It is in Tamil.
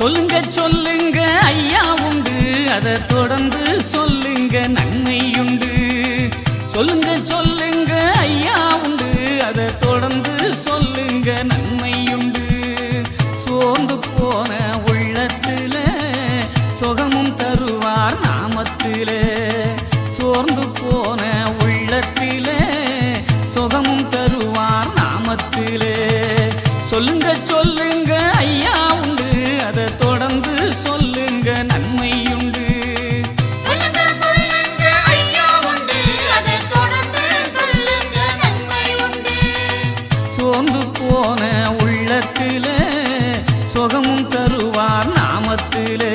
சொல்லுங்க சொல்லுங்க ஐயா உண்டு. அதை தொடர்ந்து சொல்லுங்க நன்மையுண்டு சொல்லுங்க சொல்லுங்க ஐயா உண்டு. அதை தொடர்ந்து சொல்லுங்க நன்மையுண்டு சோர்ந்து போன உள்ளத்துல சுகமும் தருவார் நாமத்தில. சோர்ந்து போன உள்ளத்தில சுகமும் தருவார் நாமத்திலே. சொல்லுங்க சொல்லுங்க ஐயா உள்ளத்திலே சுகமும் தருவார் நாமத்திலே.